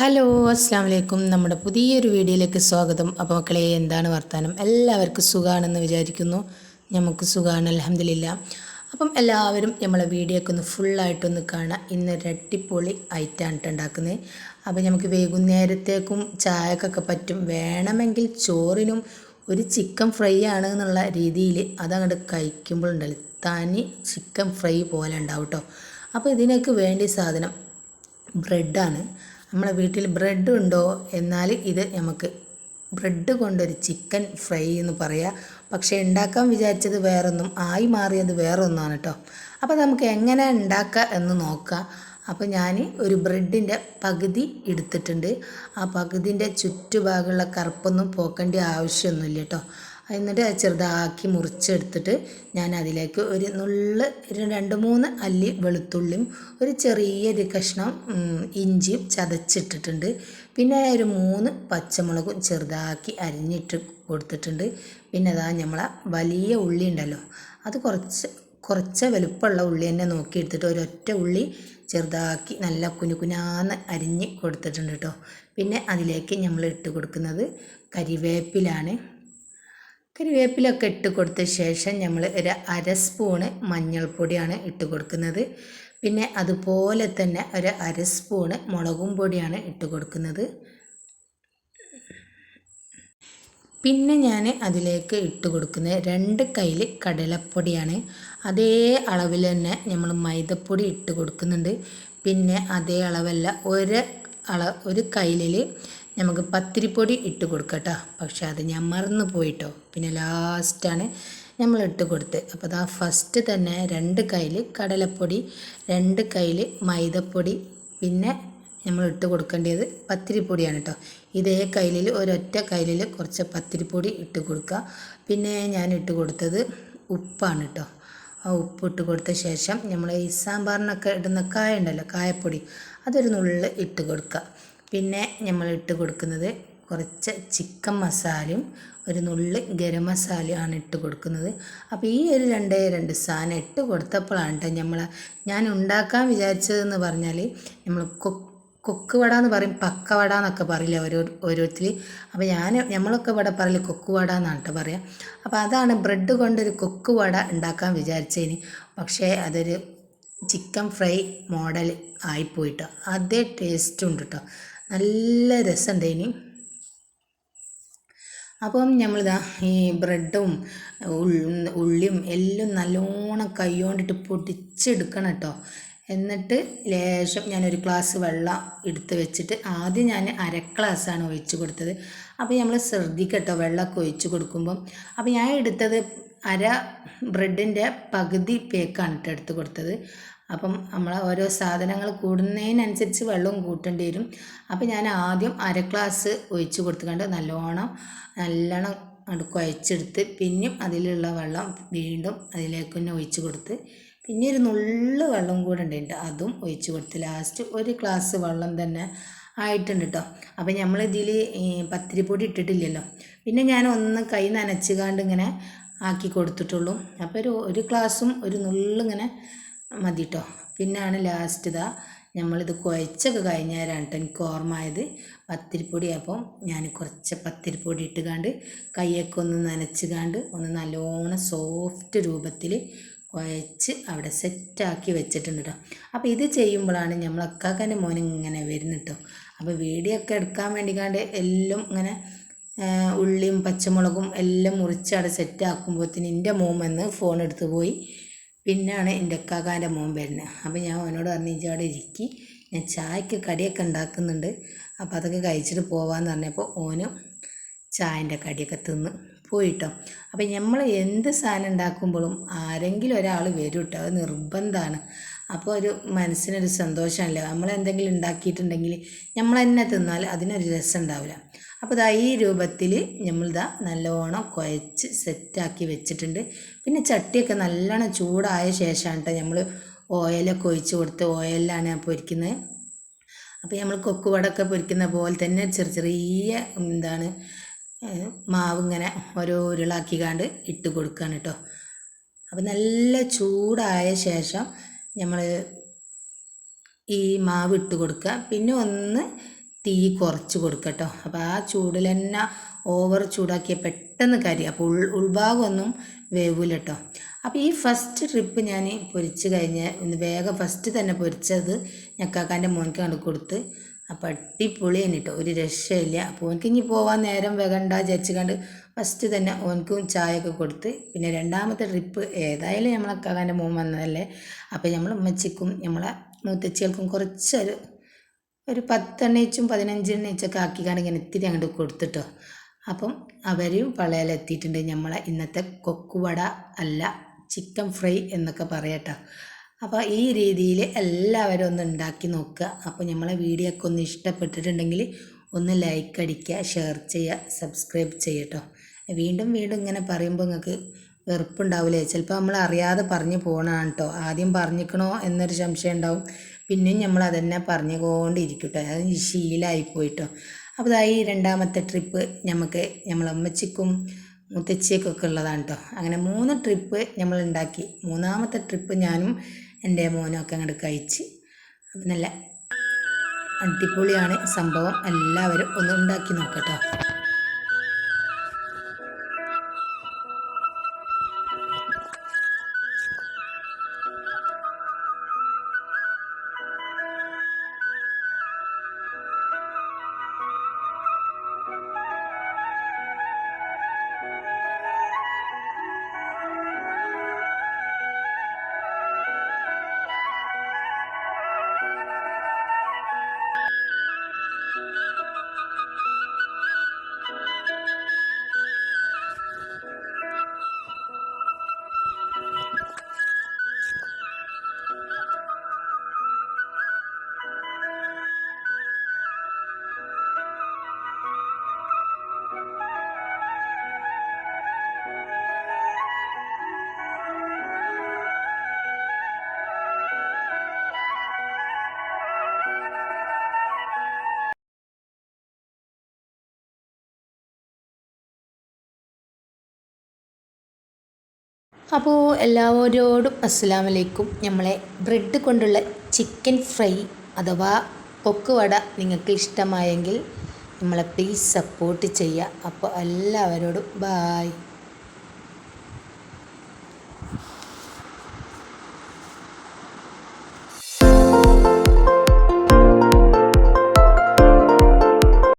Hello അസ്സാം വലൈക്കും നമ്മുടെ പുതിയൊരു വീഡിയോയിലേക്ക് സ്വാഗതം. അപ്പോൾ മക്കളെ എന്താണ് വർത്തമാനം എല്ലാവർക്കും സുഖമാണെന്ന് വിചാരിക്കുന്നു. നമുക്ക് സുഖമാണ് അലഹമില്ല അപ്പം എല്ലാവരും നമ്മളെ വീഡിയോ ഒക്കെ ഒന്ന് ഫുള്ളായിട്ടൊന്ന് കാണാം. ഇന്ന് രട്ടിപ്പൊളി ട്ടോ ഉണ്ടാക്കുന്നത്. അപ്പോൾ നമുക്ക് വൈകുന്നേരത്തേക്കും ചായക്കൊക്കെ പറ്റും. വേണമെങ്കിൽ ചോറിനും ഒരു ചിക്കൻ ഫ്രൈ ആണ് എന്നുള്ള രീതിയിൽ അതങ്ങോട്ട് കഴിക്കുമ്പോഴുണ്ടല്ലോ തനി ചിക്കൻ ഫ്രൈ പോലെ ഉണ്ടാവും കേട്ടോ അപ്പോൾ ഇതിനൊക്കെ വേണ്ടി സാധനം ബ്രെഡാണ്. നമ്മളെ വീട്ടിൽ ബ്രെഡ് ഉണ്ടോ എന്നാൽ ഇത് നമുക്ക് ബ്രെഡ് കൊണ്ടൊരു ചിക്കൻ ഫ്രൈ എന്ന് പറയാം. പക്ഷേ ഉണ്ടാക്കാൻ വിചാരിച്ചത് വേറൊന്നും ആയി മാറിയത് വേറൊന്നാണ് കേട്ടോ അപ്പോൾ നമുക്ക് എങ്ങനെ ഉണ്ടാക്കുക എന്ന് നോക്കാം. അപ്പോൾ ഞാൻ ഒരു ബ്രെഡിന്റെ പകുതി എടുത്തിട്ടുണ്ട്. ആ പകുതിന്റെ ചുറ്റുഭാഗമുള്ള കറുപ്പൊന്നും പോക്കേണ്ട ആവശ്യമൊന്നുമില്ല കേട്ടോ എന്നിട്ട് ചെറുതാക്കി മുറിച്ചെടുത്തിട്ട് ഞാൻ അതിലേക്ക് ഒരു നുള്ള ഒരു രണ്ട് മൂന്ന് അല്ലി വെളുത്തുള്ളിയും ഒരു ചെറിയൊരു കഷ്ണം ഇഞ്ചിയും ചതച്ചിട്ടിട്ടുണ്ട്. പിന്നെ ഒരു മൂന്ന് പച്ചമുളകും ചെറുതാക്കി അരിഞ്ഞിട്ട് കൊടുത്തിട്ടുണ്ട്. പിന്നെ അതാ നമ്മളെ വലിയ ഉള്ളി ഉണ്ടല്ലോ അത് കുറച്ച് കുറച്ച് വലുപ്പമുള്ള ഉള്ളി തന്നെ നോക്കിയെടുത്തിട്ട് ഒരൊറ്റ ഉള്ളി ചെറുതാക്കി നല്ല കുനുകുനാന്ന് അരിഞ്ഞ് കൊടുത്തിട്ടുണ്ട് കേട്ടോ പിന്നെ അതിലേക്ക് നമ്മൾ ഇട്ട് കൊടുക്കുന്നത് കരിവേപ്പിലാണ്. കരിവേപ്പിലൊക്കെ ഇട്ട് കൊടുത്ത ശേഷം നമ്മൾ ഒരു അര സ്പൂണ് മഞ്ഞൾപ്പൊടിയാണ് ഇട്ട് കൊടുക്കുന്നത്. പിന്നെ അതുപോലെ തന്നെ ഒരു അര സ്പൂണ് മുളകും പൊടിയാണ് ഇട്ട് കൊടുക്കുന്നത്. പിന്നെ ഞാൻ അതിലേക്ക് ഇട്ട് കൊടുക്കുന്നത് രണ്ട് കയ്യിൽ കടലപ്പൊടിയാണ്. അതേ അളവിൽ തന്നെ നമ്മൾ മൈദപ്പൊടി ഇട്ട് കൊടുക്കുന്നുണ്ട്. പിന്നെ അതേ അളവല്ല ഒരു അള ഒരു കയ്യിൽ നമുക്ക് പത്തിരിപ്പൊടി ഇട്ട് കൊടുക്കട്ടോ. പക്ഷെ അത് ഞാൻ മറന്നു പോയിട്ടോ. പിന്നെ ലാസ്റ്റാണ് നമ്മൾ ഇട്ട് കൊടുത്ത്. അപ്പോൾ അതാ ഫസ്റ്റ് തന്നെ രണ്ട് കയ്യിൽ കടലപ്പൊടി രണ്ട് കയ്യിൽ മൈദപ്പൊടി പിന്നെ നമ്മൾ ഇട്ട് കൊടുക്കേണ്ടത് പത്തിരിപ്പൊടിയാണ് കേട്ടോ. ഇതേ കയ്യിൽ ഒരൊറ്റ കയ്യിൽ കുറച്ച് പത്തിരിപ്പൊടി ഇട്ട് കൊടുക്കുക. പിന്നെ ഞാൻ ഇട്ട് കൊടുത്തത് ഉപ്പാണ് കേട്ടോ. ആ ഉപ്പ് ഇട്ട് കൊടുത്ത ശേഷം നമ്മൾ ഈ സാമ്പാറിനൊക്കെ ഇടുന്ന കായ ഉണ്ടല്ലോ കായപ്പൊടി അതൊരു നുള്ളിൽ ഇട്ട് കൊടുക്കുക. പിന്നെ നമ്മൾ ഇട്ട് കൊടുക്കുന്നത് കുറച്ച് ചിക്കൻ മസാലയും ഒരു നുള്ള് ഗരം മസാലയാണ് ഇട്ട് കൊടുക്കുന്നത്. അപ്പോൾ ഈ ഒരു രണ്ടേ രണ്ട് സാധനം ഇട്ട് കൊടുത്തപ്പോഴാണ് കേട്ടോ നമ്മൾ ഞാൻ ഉണ്ടാക്കാൻ വിചാരിച്ചതെന്ന് പറഞ്ഞാൽ നമ്മൾ കൊക്ക് വട എന്ന് പറയും പക്ക വട എന്നൊക്കെ പറയില്ല ഓരോ ഓരോരുത്തർ അപ്പോൾ ഞാൻ നമ്മളൊക്കെ ഇവിടെ പറയില്ല കൊക്ക് വട എന്നാണ് കേട്ടോ പറയുക അപ്പോൾ അതാണ് ബ്രെഡ് കൊണ്ടൊരു കൊക്ക് വട ഉണ്ടാക്കാൻ വിചാരിച്ചതിന് പക്ഷേ അതൊരു ചിക്കൻ ഫ്രൈ മോഡൽ ആയിപ്പോയിട്ടോ അതേ ടേസ്റ്റും ഉണ്ട് കേട്ടോ നല്ല രസമുണ്ട് ഇനി. അപ്പം നമ്മളിതാ ഈ ബ്രെഡും ഉള്ളിയും എല്ലാം നല്ലോണം കൈകൊണ്ടിട്ട് പൊടിച്ചെടുക്കണം കേട്ടോ. എന്നിട്ട് ലേശം ഞാനൊരു ഗ്ലാസ് വെള്ളം എടുത്ത് വെച്ചിട്ട് ആദ്യം ഞാൻ അര ഗ്ലാസ്സാണ് ഒഴിച്ച് കൊടുത്തത്. അപ്പോൾ നമ്മൾ ശ്രദ്ധിക്കട്ടോ വെള്ളമൊക്കെ ഒഴിച്ച് കൊടുക്കുമ്പം. അപ്പോൾ ഞാൻ എടുത്തത് അര ബ്രെഡിന്റെ പകുതി പേക്കാണ് കേട്ടോ എടുത്ത് കൊടുത്തത്. അപ്പം നമ്മൾ ഓരോ സാധനങ്ങൾ കൂടുന്നതിനനുസരിച്ച് വെള്ളവും കൂട്ടേണ്ടി വരും. അപ്പം ഞാൻ ആദ്യം അര ഗ്ലാസ് ഒഴിച്ച് കൊടുത്തുകൊണ്ട് നല്ലോണം നല്ലോണം അത് കുഴച്ചെടുത്ത് പിന്നെയും അതിലുള്ള വെള്ളം വീണ്ടും അതിലേക്ക് തന്നെ ഒഴിച്ച് കൊടുത്ത് പിന്നെ ഒരു നുള്ളു വെള്ളം കൂടെ ഉണ്ട് അതും ഒഴിച്ച് കൊടുത്ത് ലാസ്റ്റ് ഒരു ഗ്ലാസ് വെള്ളം തന്നെ ആയിട്ടുണ്ട് കേട്ടോ അപ്പം നമ്മളിതിൽ ഈ പത്തിരിപ്പൊടി ഇട്ടിട്ടില്ലല്ലോ. പിന്നെ ഞാൻ ഒന്ന് കൈ നനച്ചുകാണ്ട് ഇങ്ങനെ ആക്കി കൊടുത്തിട്ടുള്ളൂ. അപ്പോൾ ഒരു ഒരു ഗ്ലാസ്സും ഒരു നുള്ളിങ്ങനെ മതി കേട്ടോ പിന്നാണ് ലാസ്റ്റ് ഇതാ. നമ്മളിത് കുഴച്ചൊക്കെ കഴിഞ്ഞാലാണ് കേട്ടോ എനിക്ക് ഓർമ്മയത് പത്തിരിപ്പൊടി. അപ്പം ഞാൻ കുറച്ച് പത്തിരിപ്പൊടി ഇട്ടുകാണ്ട് കൈയൊക്കെ ഒന്ന് നനച്ചുകാണ്ട് ഒന്ന് നല്ലോണം സോഫ്റ്റ് രൂപത്തിൽ കുഴച്ച് അവിടെ സെറ്റാക്കി വെച്ചിട്ടുണ്ട് കേട്ടോ അപ്പോൾ ഇത് ചെയ്യുമ്പോഴാണ് നമ്മൾ അക്കാക്കന്റെ മോൻ ഇങ്ങനെ വരുന്നത് കേട്ടോ അപ്പോൾ വീഡിയോ ഒക്കെ എടുക്കാൻ വേണ്ടിക്കാണ്ട് എല്ലാം ഇങ്ങനെ ഉള്ളിയും പച്ചമുളകും എല്ലാം മുറിച്ച് അവിടെ സെറ്റ് ആക്കുമ്പോഴത്തേന് എന്റെ മോമെന്ന് ഫോൺ എടുത്ത് പോയി. പിന്നാണ് എന്റെ കാക്കാന്റെ മോൻ വരുന്നത്. അപ്പോൾ ഞാൻ അവനോട് പറഞ്ഞു ഇജ്ജ് അവിടെ ഇരിക്കി. ഞാൻ ചായക്ക് കടിയൊക്കെ ഉണ്ടാക്കുന്നുണ്ട്. അപ്പോൾ അതൊക്കെ കഴിച്ചിട്ട് പോവാന്ന് പറഞ്ഞപ്പോൾ ഓനും ചായന്റെ കടിയൊക്കെ തിന്ന് പോയിട്ടോ. അപ്പം നമ്മൾ എന്ത് സാധനം ഉണ്ടാക്കുമ്പോഴും ആരെങ്കിലും ഒരാൾ വരും കേട്ടോ അത് നിർബന്ധമാണ്. അപ്പോൾ ഒരു മനസ്സിനൊരു സന്തോഷമല്ലേ നമ്മൾ എന്തെങ്കിലും ഉണ്ടാക്കിയിട്ടുണ്ടെങ്കിൽ നമ്മൾ തന്നെ തിന്നാൽ അതിനൊരു രസം ഉണ്ടാവില്ല അപ്പോൾ ഇതാ ഈ രൂപത്തിൽ നമ്മളിതാ നല്ലോണം കുഴച്ച് സെറ്റാക്കി വെച്ചിട്ടുണ്ട്. പിന്നെ ചട്ടിയൊക്കെ നല്ലോണം ചൂടായ ശേഷമാണ് കേട്ടോ നമ്മൾ ഓയിലൊക്കെ ഒഴിച്ച് കൊടുത്ത് ഓയിലാണ് പൊരിക്കുന്നത്. അപ്പോൾ നമ്മൾ കൊക്കുവടൊക്കെ പൊരിക്കുന്ന പോലെ തന്നെ ചെറിയ ചെറിയ എന്താണ് മാവ് ഇങ്ങനെ ഓരോ ഉരുളാക്കി കണ്ട് ഇട്ട് കൊടുക്കുകയാണ് കേട്ടോ അപ്പോൾ നല്ല ചൂടായ ശേഷം നമ്മൾ ഈ മാവ് ഇട്ട് കൊടുക്കുക പിന്നെ ഒന്ന് തീ കുറച്ച് കൊടുക്കട്ടോ. അപ്പോൾ ആ ചൂടിൽ തന്നെ ഓവർ ചൂടാക്കിയ പെട്ടെന്ന് കരി അപ്പോൾ ഉൾ ഉൾഭാഗമൊന്നും വേവില്ല കേട്ടോ അപ്പോൾ ഈ ഫസ്റ്റ് ട്രിപ്പ് ഞാൻ പൊരിച്ച് കഴിഞ്ഞ് വേഗം ഫസ്റ്റ് തന്നെ പൊരിച്ചത് ഞക്കാക്കാന്റെ മോനിക്ക് കണ്ടു കൊടുത്ത് അപ്പോൾ അടിപൊളി എന്നിട്ട് ഒരു രക്ഷയില്ല. അപ്പോൾ ഓനക്ക് ഇനി പോവാൻ നേരം വേഗണ്ട വിചാരിച്ച് കണ്ട് ഫസ്റ്റ് തന്നെ ഓനക്കും ചായയൊക്കെ കൊടുത്ത് പിന്നെ രണ്ടാമത്തെ ട്രിപ്പ് ഏതായാലും നമ്മളെ കാകാന്റെ മോൻ വന്നതല്ലേ? അപ്പോൾ നമ്മൾ ഉമ്മച്ചിക്കും നമ്മളെ മൂത്തച്ചികൾക്കും കുറച്ചൊരു ഒരു പത്തെണ്ണയിച്ചും പതിനഞ്ചെണ്ണയിച്ചൊക്കെ ആക്കിക്കാണ്ട് ഇങ്ങനെ ഇത്തിരി അങ്ങോട്ട് കൊടുത്തിട്ടോ. അപ്പം അവരും പള്ളയിലെത്തിയിട്ടുണ്ട് നമ്മളെ ഇന്നത്തെ കൊക്കുവട അല്ല ചിക്കൻ ഫ്രൈ എന്നൊക്കെ പറയട്ടോ. അപ്പോൾ ഈ രീതിയിൽ എല്ലാവരും ഒന്ന് ഉണ്ടാക്കി നോക്കുക. അപ്പോൾ നമ്മളെ വീഡിയോ ഒക്കെ ഒന്ന് ഇഷ്ടപ്പെട്ടിട്ടുണ്ടെങ്കിൽ ഒന്ന് ലൈക്ക് അടിക്കുക ഷെയർ ചെയ്യുക സബ്സ്ക്രൈബ് ചെയ്യട്ടോ വീണ്ടും വീണ്ടും ഇങ്ങനെ പറയുമ്പോൾ നിങ്ങൾക്ക് വെറുപ്പുണ്ടാവില്ലേ ചിലപ്പോൾ നമ്മൾ അറിയാതെ പറഞ്ഞു പോകണതാണ് കേട്ടോ ആദ്യം പറഞ്ഞിക്കണോ എന്നൊരു സംശയം ഉണ്ടാവും. പിന്നെയും നമ്മൾ അതന്നെ പറഞ്ഞുകൊണ്ടിരിക്കും കേട്ടോ അത് ശീലമായിപ്പോയിട്ടോ അപ്പോൾ ഈ രണ്ടാമത്തെ ട്രിപ്പ് നമുക്ക് നമ്മളെ അമ്മച്ചിക്കും മുത്തച്ചിയൊക്കെ ഉള്ളതാണ് കേട്ടോ അങ്ങനെ മൂന്ന് ട്രിപ്പ് നമ്മൾ ഉണ്ടാക്കി. മൂന്നാമത്തെ ട്രിപ്പ് ഞാനും എന്റെ മോനൊക്കെ അങ്ങോട്ട് കഴിച്ച്. നല്ല അടിപൊളിയാണ് സംഭവം. എല്ലാവരും ഒന്ന് ഉണ്ടാക്കി നോക്കട്ടോ അപ്പോൾ എല്ലാവരോടും അസ്സാം വലൈക്കും നമ്മളെ ബ്രെഡ് കൊണ്ടുള്ള ചിക്കൻ ഫ്രൈ അഥവാ പൊക്കുവട നിങ്ങൾക്ക് ഇഷ്ടമായെങ്കിൽ നമ്മളെ പ്ലീസ് സപ്പോർട്ട് ചെയ്യുക. അപ്പോൾ എല്ലാവരോടും ബായ്